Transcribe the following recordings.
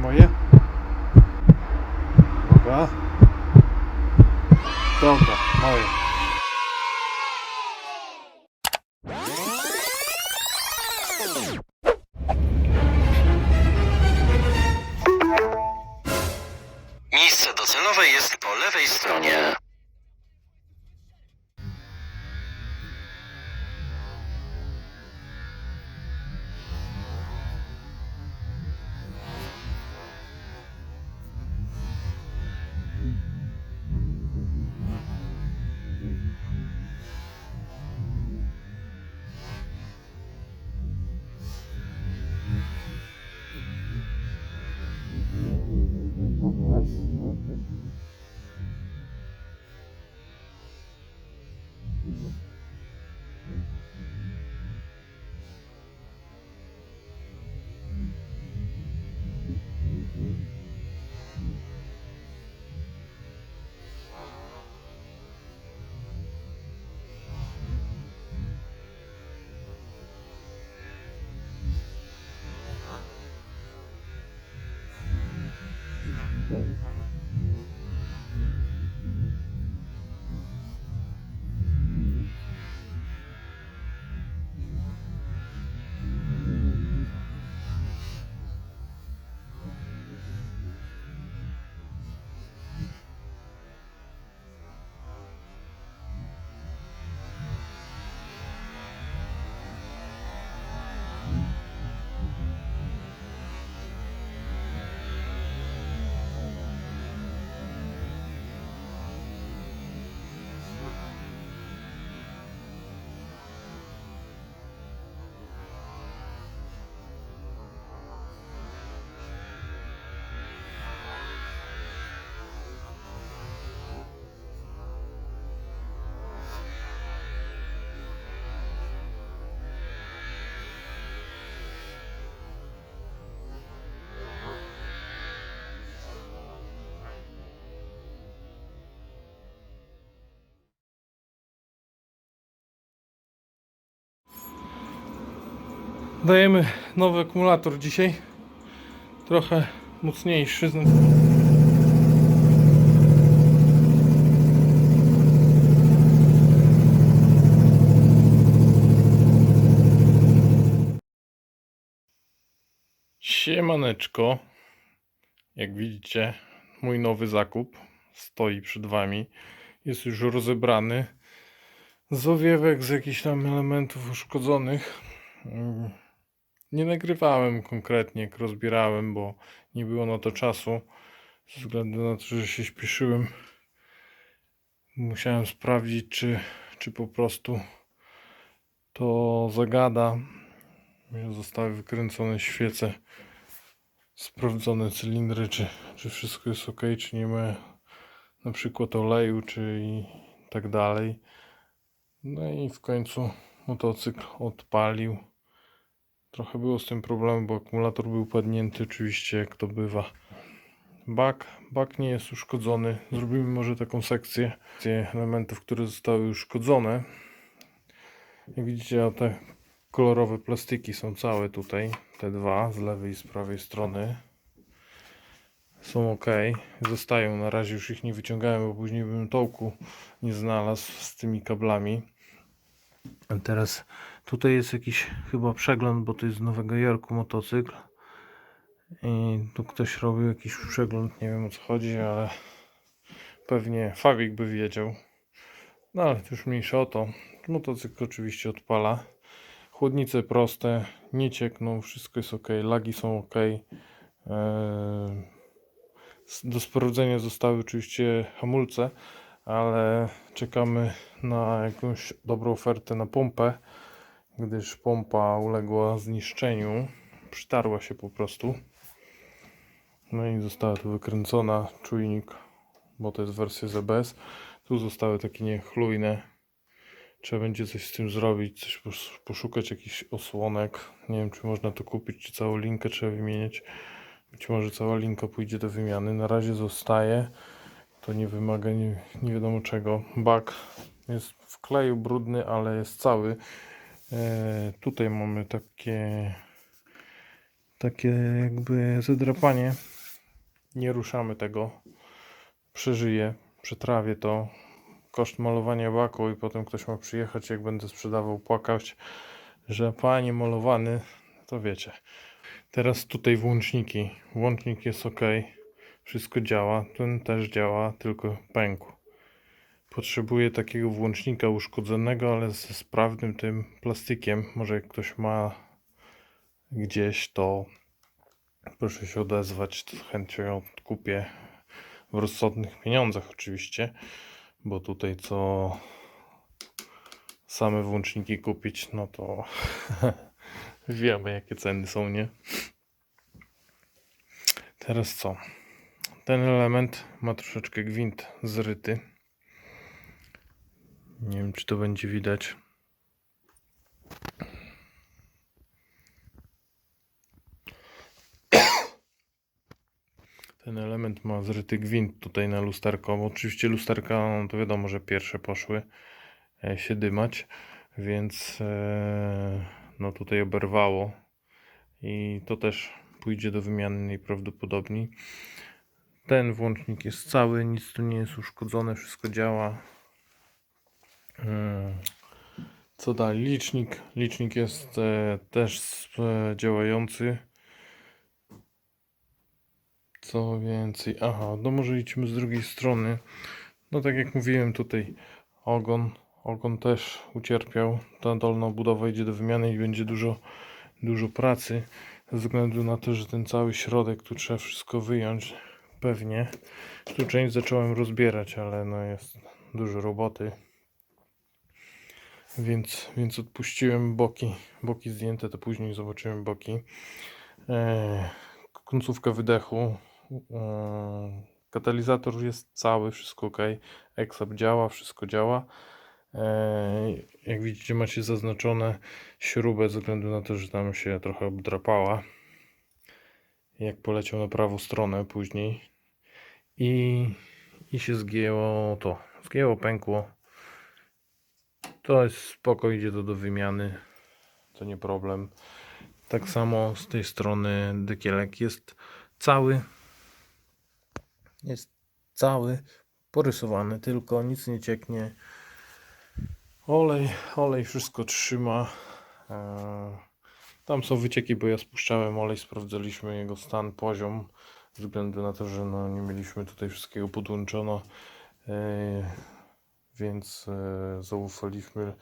moje? Uwaga. Dobra, moje. Miejsce docelowe jest po lewej stronie. Dajemy nowy akumulator dzisiaj. Trochę mocniejszy. Siemaneczko. Jak widzicie, mój nowy zakup stoi przed wami. Jest już rozebrany. Z owiewek, z jakichś tam elementów uszkodzonych. Nie nagrywałem konkretnie, jak rozbierałem, bo nie było na to czasu. Ze względu na to, że się śpieszyłem. Musiałem sprawdzić, czy, czy po prostu to zagada. Zostały wykręcone świece, sprawdzone cylindry, czy, czy wszystko jest ok, czy nie ma na przykład oleju, czy i tak dalej. No i w końcu motocykl odpalił. Trochę było z tym problem, bo akumulator był padnięty, oczywiście, jak to bywa. Bak, bak nie jest uszkodzony. Zrobimy może taką sekcję elementów, które zostały uszkodzone. Jak widzicie, te kolorowe plastiki są całe tutaj. Te dwa z lewej i z prawej strony są ok. Zostają. Na razie już ich nie wyciągałem, bo później bym tołku nie znalazł z tymi kablami. A teraz tutaj jest jakiś chyba przegląd, bo to jest z Nowego Jorku motocykl. I tu ktoś robił jakiś przegląd, nie wiem o co chodzi, ale pewnie Fawik by wiedział. No ale już mniejsza o to. Motocykl oczywiście odpala. Chłodnice proste, nie ciekną, wszystko jest ok, lagi są ok. S- Do sprawdzenia zostały oczywiście hamulce, ale czekamy na jakąś dobrą ofertę na pompę, gdyż pompa uległa zniszczeniu, przytarła się po prostu. No i została tu wykręcona czujnik, bo to jest wersja ZBS. Tu zostały takie niechlujne Trzeba będzie coś z tym zrobić, coś pos- poszukać jakichś osłonek. Nie wiem, czy można to kupić, czy całą linkę trzeba wymieniać. Być może cała linka pójdzie do wymiany. Na razie zostaje. To nie wymaga nie, nie wiadomo czego. Bak jest w kleju brudny, ale jest cały. E, tutaj mamy takie takie jakby zadrapanie. Nie ruszamy tego. Przeżyję, przetrawię to. Koszt malowania baku i potem ktoś ma przyjechać, jak będę sprzedawał, płakać, że panie malowany, to wiecie. Teraz tutaj włączniki. Włącznik jest ok. Wszystko działa. Ten też działa, tylko pękł. Potrzebuję takiego włącznika uszkodzonego, ale ze sprawnym tym plastikiem. Może jak ktoś ma gdzieś, to proszę się odezwać. Z chęcią ją kupię w rozsądnych pieniądzach oczywiście, bo tutaj co same włączniki kupić, no to wiemy jakie ceny są, nie? Teraz co? Ten element ma troszeczkę gwint zryty. Nie wiem, czy to będzie widać. Ten element ma zryty gwint tutaj na lusterko. Bo oczywiście lusterka, no to wiadomo, że pierwsze poszły e, się dymać, więc e, no tutaj oberwało i to też pójdzie do wymiany najprawdopodobniej. Ten włącznik jest cały, nic tu nie jest uszkodzone, wszystko działa. Mm. Co dalej? Licznik. Licznik jest e, też e, działający. Co więcej? Aha, no może idźmy z drugiej strony. No tak jak mówiłem tutaj, ogon. Ogon też ucierpiał. Ta dolna obudowa idzie do wymiany i będzie dużo, dużo pracy. Ze względu na to, że ten cały środek tu trzeba wszystko wyjąć. Pewnie. Tu część zacząłem rozbierać, ale no jest dużo roboty. Więc, więc odpuściłem boki. Boki zdjęte, to później zobaczyłem boki. Eee, końcówka wydechu. Eee, katalizator jest cały, wszystko ok. Exap działa, wszystko działa. Eee, jak widzicie, macie zaznaczone śrubę ze względu na to, że tam się trochę obdrapała. Jak poleciał na prawą stronę później. I, i się zgięło to. Zgięło, pękło. To jest spoko, idzie to do wymiany. To nie problem. Tak samo z tej strony dekielek jest cały. Jest cały, porysowany, tylko nic nie cieknie. Olej, olej wszystko trzyma. Eee, Tam są wycieki, bo ja spuszczałem olej, sprawdzaliśmy jego stan, poziom, ze względu na to, że no, nie mieliśmy tutaj wszystkiego podłączono. Więc e, zaufaliśmy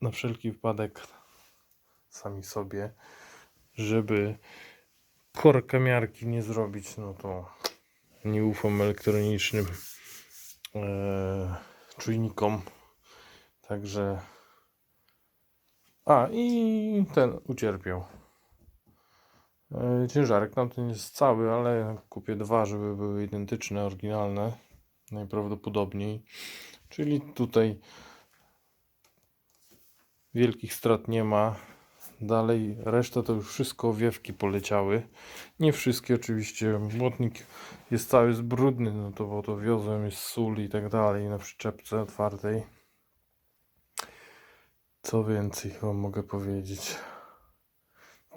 na wszelki wypadek sami sobie, żeby korkamiarki nie zrobić, no to nie ufam elektronicznym e, czujnikom. Także. A i ten ucierpiał. E, ciężarek tamten jest cały, ale kupię dwa, żeby były identyczne, oryginalne najprawdopodobniej. Czyli tutaj wielkich strat nie ma. Dalej reszta to już wszystko owiewki poleciały. Nie wszystkie oczywiście. Błotnik jest cały zbrudny, no to bo to wiozłem, jest sól i tak dalej na przyczepce otwartej. Co więcej wam mogę powiedzieć?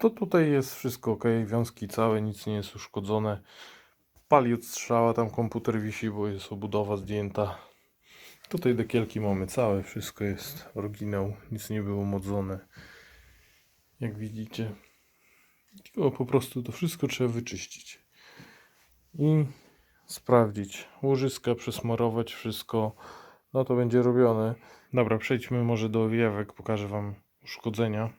To tutaj jest wszystko ok, wiązki całe, nic nie jest uszkodzone. Pali od strzała, tam komputer wisi, bo jest obudowa zdjęta. Tutaj dekielki mamy całe, wszystko jest oryginał, nic nie było modzone. Jak widzicie. Tylko po prostu to wszystko trzeba wyczyścić. I sprawdzić. Łożyska przesmarować wszystko. No to będzie robione. Dobra, przejdźmy może do owiewek, pokażę wam uszkodzenia.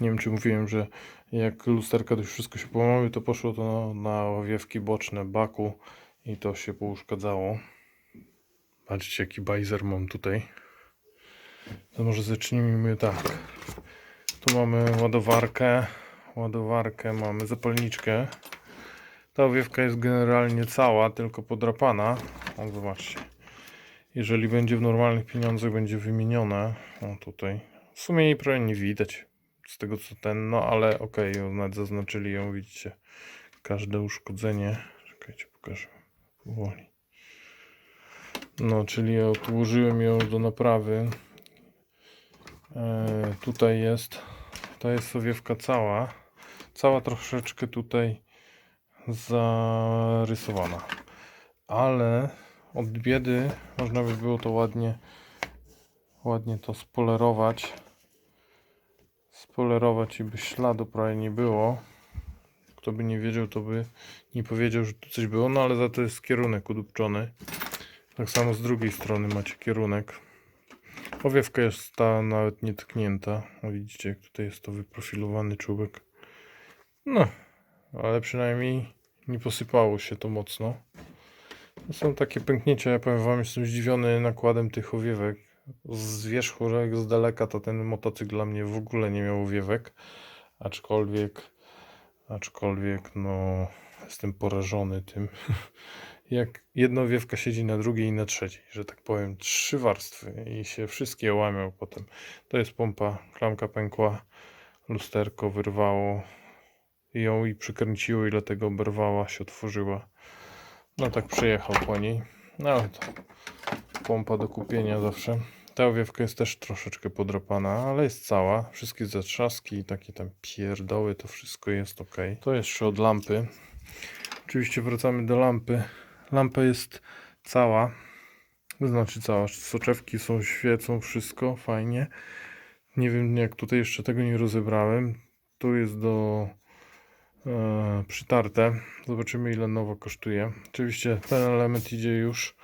Nie wiem, czy mówiłem, że jak lusterka już wszystko się połamały, to poszło to na, na owiewki boczne baku i to się pouszkadzało. Patrzcie, jaki bajzer mam tutaj. To może zacznijmy tak. Tu mamy ładowarkę. Ładowarkę mamy zapalniczkę. Ta owiewka jest generalnie cała, tylko podrapana. O, zobaczcie. Jeżeli będzie w normalnych pieniądzach, będzie wymienione. O tutaj. W sumie jej prawie nie widać z tego co ten, no ale okej, nawet zaznaczyli ją, widzicie. Każde uszkodzenie. Czekajcie, pokażę powoli. No, czyli odłożyłem ją do naprawy. E, tutaj jest, ta jest sowiewka cała. Cała troszeczkę tutaj zarysowana. Ale od biedy można by było to ładnie ładnie to spolerować spolerować i by śladu prawie nie było. Kto by nie wiedział to by nie powiedział, że tu coś było no ale za to jest kierunek udupczony. Tak samo z drugiej strony macie kierunek. Owiewka jest ta nawet nie tknięta. O, widzicie jak tutaj jest to wyprofilowany czubek. No ale przynajmniej nie posypało się to mocno. Są takie pęknięcia, ja powiem wam, jestem zdziwiony nakładem tych owiewek. Z wierzchu, jak z daleka, to ten motocykl dla mnie w ogóle nie miał owiewek. Aczkolwiek, aczkolwiek, no, jestem porażony tym. Jak jedna owiewka siedzi na drugiej i na trzeciej, że tak powiem, trzy warstwy i się wszystkie łamią potem. To jest pompa, klamka pękła, lusterko wyrwało ją i przykręciło i dlatego oberwała, się otworzyła. No tak przyjechał po niej. No ale to pompa do kupienia zawsze. Ta owiewka jest też troszeczkę podrapana, ale jest cała. Wszystkie zatrzaski i takie tam pierdoły, to wszystko jest ok. To jeszcze od lampy. Oczywiście wracamy do lampy. Lampa jest cała. Znaczy cała. Soczewki są, świecą, wszystko fajnie. Nie wiem jak tutaj jeszcze tego nie rozebrałem. Tu jest do e, przytarte. Zobaczymy ile nowo kosztuje. Oczywiście ten element idzie już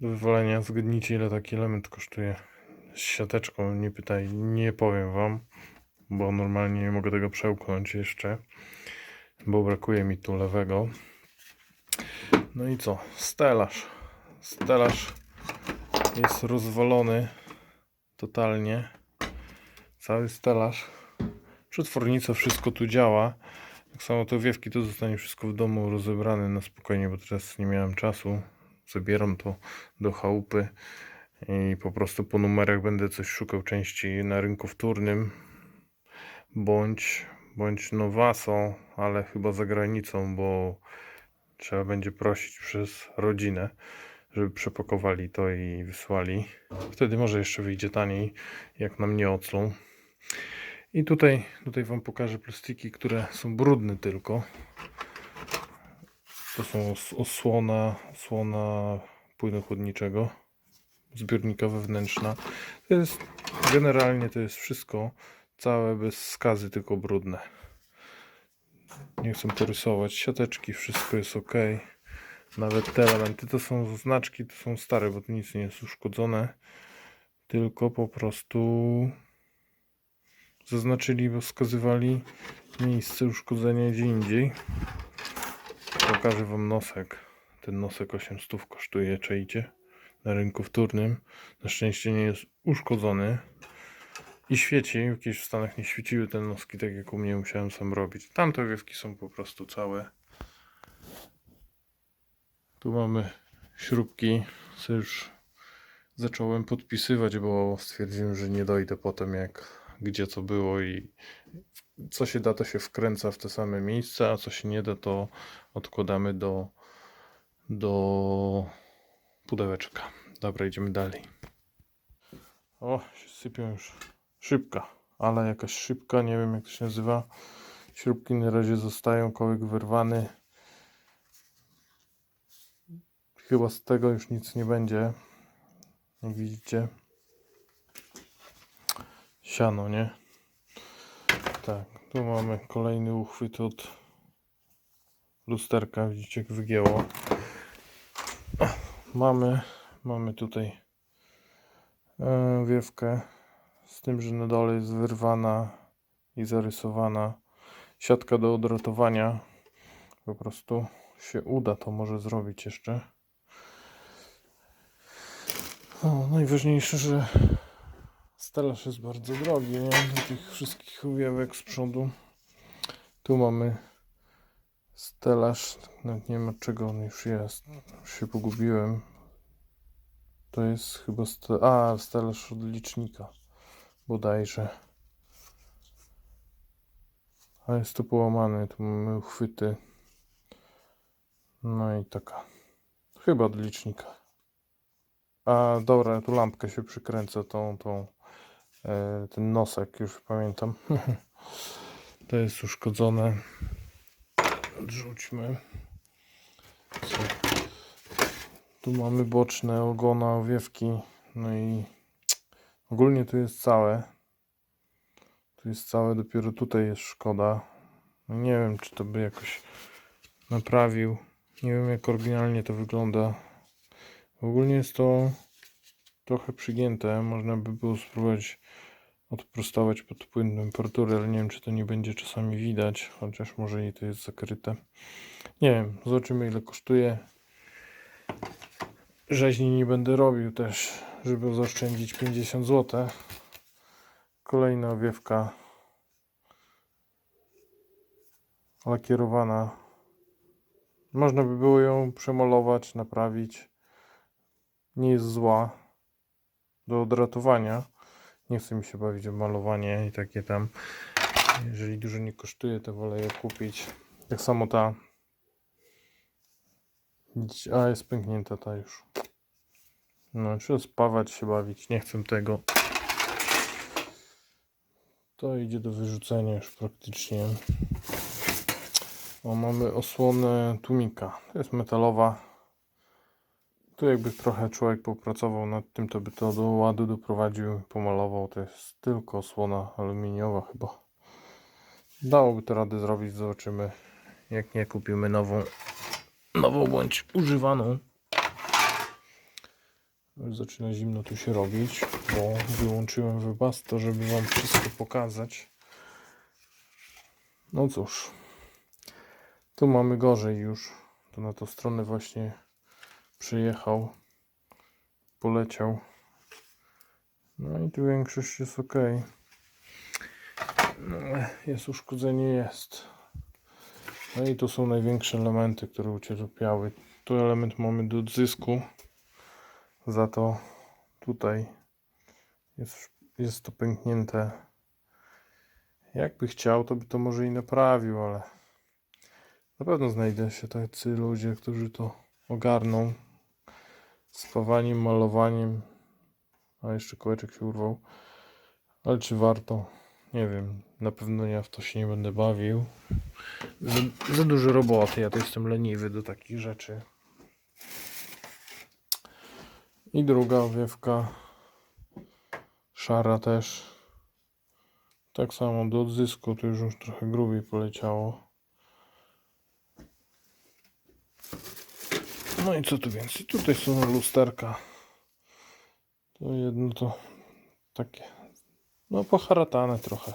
do wywalenia. Zgadnijcie ile taki element kosztuje. Z siateczką, nie pytaj, nie powiem wam, bo normalnie nie mogę tego przełknąć jeszcze, bo brakuje mi tu lewego. No i co? Stelaż. Stelaż jest rozwalony totalnie. Cały stelaż. Przetwornica, wszystko tu działa. Tak samo te wiewki to zostanie wszystko w domu rozebrane na spokojnie, bo teraz nie miałem czasu. Zabieram to do chałupy i po prostu po numerach będę coś szukał części na rynku wtórnym bądź, bądź Nowaso, ale chyba za granicą, bo trzeba będzie prosić przez rodzinę, żeby przepakowali to i wysłali. Wtedy może jeszcze wyjdzie taniej, jak nam nie oclą. I tutaj, tutaj Wam pokażę plastiki, które są brudne tylko. To są os- osłona, osłona płynu chłodniczego, zbiornika wewnętrzna. To jest, generalnie to jest wszystko całe bez skazy, tylko brudne. Nie chcę to rysować. Siateczki, wszystko jest ok. Nawet te elementy to są znaczki, to są stare, bo tu nic nie jest uszkodzone. Tylko po prostu zaznaczyli, bo wskazywali miejsce uszkodzenia gdzie indziej. Pokażę wam nosek. Ten nosek 800 kosztuje, czajcie? Na rynku wtórnym. Na szczęście nie jest uszkodzony. I świeci. Jakieś w Stanach nie świeciły te noski, tak jak u mnie musiałem sam robić. Tamte owiewki są po prostu całe. Tu mamy śrubki. Co już zacząłem podpisywać, bo stwierdziłem, że nie dojdę potem jak gdzie co było i co się da, to się wkręca w te same miejsca, a co się nie da, to odkładamy do, do pudełeczka. Dobra, idziemy dalej. O, się sypią już. Szybka, ale jakaś szybka, nie wiem jak to się nazywa. Śrubki na razie zostają, kołek wyrwany. Chyba z tego już nic nie będzie. Jak widzicie. Siano, nie? Tak, tu mamy kolejny uchwyt od lusterka. Widzicie, jak wygięło. Mamy, mamy tutaj e, wiewkę z tym, że na dole jest wyrwana i zarysowana siatka do odratowania. Po prostu się uda to może zrobić jeszcze. O, najważniejsze, że stelaż jest bardzo drogi, nie? Tych wszystkich owiewek z przodu. Tu mamy stelaż, nawet nie od czego on już jest. Już się pogubiłem. To jest chyba st- a, stelaż od licznika bodajże. A jest to połamane, tu mamy uchwyty. No i taka. Chyba od licznika. A dobra, tu lampkę się przykręca, tą, tą, ten nosek, już pamiętam. to jest uszkodzone. Odrzućmy. Co? Tu mamy boczne ogona, owiewki. No i ogólnie tu jest całe. Tu jest całe, dopiero tutaj jest szkoda. No nie wiem, czy to by jakoś naprawił. Nie wiem, jak oryginalnie to wygląda. Ogólnie jest to trochę przygięte. Można by było spróbować odprostować pod płyn temperatury, ale nie wiem, czy to nie będzie czasami widać, chociaż może i to jest zakryte. Nie wiem, zobaczymy ile kosztuje. Rzeźni nie będę robił też, żeby zaoszczędzić 50 zł. Kolejna owiewka lakierowana. Można by było ją przemalować, naprawić. Nie jest zła do odratowania. Nie chce mi się bawić w malowanie i takie tam. Jeżeli dużo nie kosztuje, to wolę je kupić. Tak samo ta. A jest pęknięta ta już. No, trzeba spawać się bawić. Nie chcę tego. To idzie do wyrzucenia już praktycznie. O, mamy osłonę tłumika. To jest metalowa. Tu jakby trochę człowiek popracował nad tym, to by to do ładu doprowadził, pomalował. To jest tylko osłona aluminiowa chyba. Dałoby to radę zrobić, zobaczymy. Jak nie kupimy nową, nową bądź używaną. Zaczyna zimno tu się robić, bo wyłączyłem Webasto, żeby wam wszystko pokazać. No cóż, tu mamy gorzej już. To na tą stronę właśnie przyjechał, poleciał. No i tu większość jest ok. No, jest uszkodzenie, jest. No i to są największe elementy, które ucierpiały. Tu element mamy do odzysku. Za to tutaj jest, jest to pęknięte. Jakby chciał, to by to może i naprawił, ale na pewno znajdą się tacy ludzie, którzy to ogarną. Spawaniem, malowaniem. A jeszcze kołeczek się urwał. Ale czy warto? Nie wiem. Na pewno ja w to się nie będę bawił. Za, za dużo roboty. Ja to jestem leniwy do takich rzeczy. I druga owiewka. Szara też. Tak samo do odzysku. To już, już trochę grubiej poleciało. No i co tu więcej? Tutaj są lusterka. To jedno to takie. No poharatane trochę.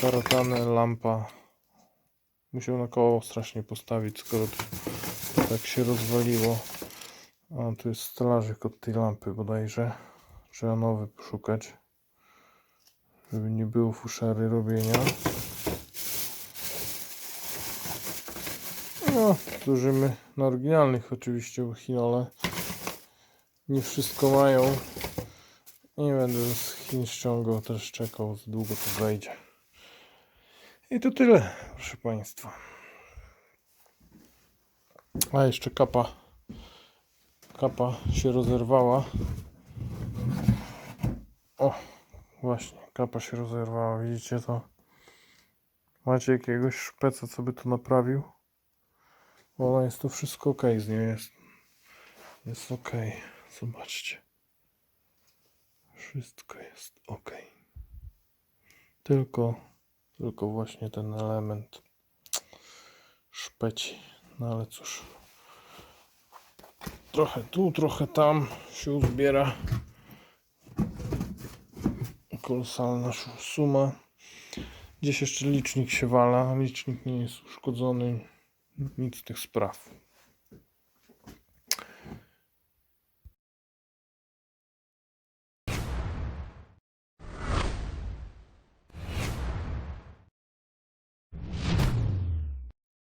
Haratane, lampa. Musiał na koło strasznie postawić, skoro to, tak się rozwaliło. A tu jest stelażyk od tej lampy bodajże. Trzeba nowy poszukać. Żeby nie było fuszery robienia. No, zużymy na oryginalnych oczywiście uchinole. Nie wszystko mają. Nie będę z Chin ściągał, też czekał, za długo to wejdzie. I to tyle, proszę Państwa. A jeszcze kapa. Kapa się rozerwała. O, właśnie, kapa się rozerwała, widzicie to? Macie jakiegoś szpeca, co by to naprawił? Ona jest to wszystko ok z nią jest. Jest ok. Zobaczcie. Wszystko jest ok. Tylko, tylko właśnie ten element szpeci. No ale cóż. Trochę tu, trochę tam się uzbiera. Kolosalna suma. Gdzieś jeszcze licznik się wala. Licznik nie jest uszkodzony. Nic z tych spraw.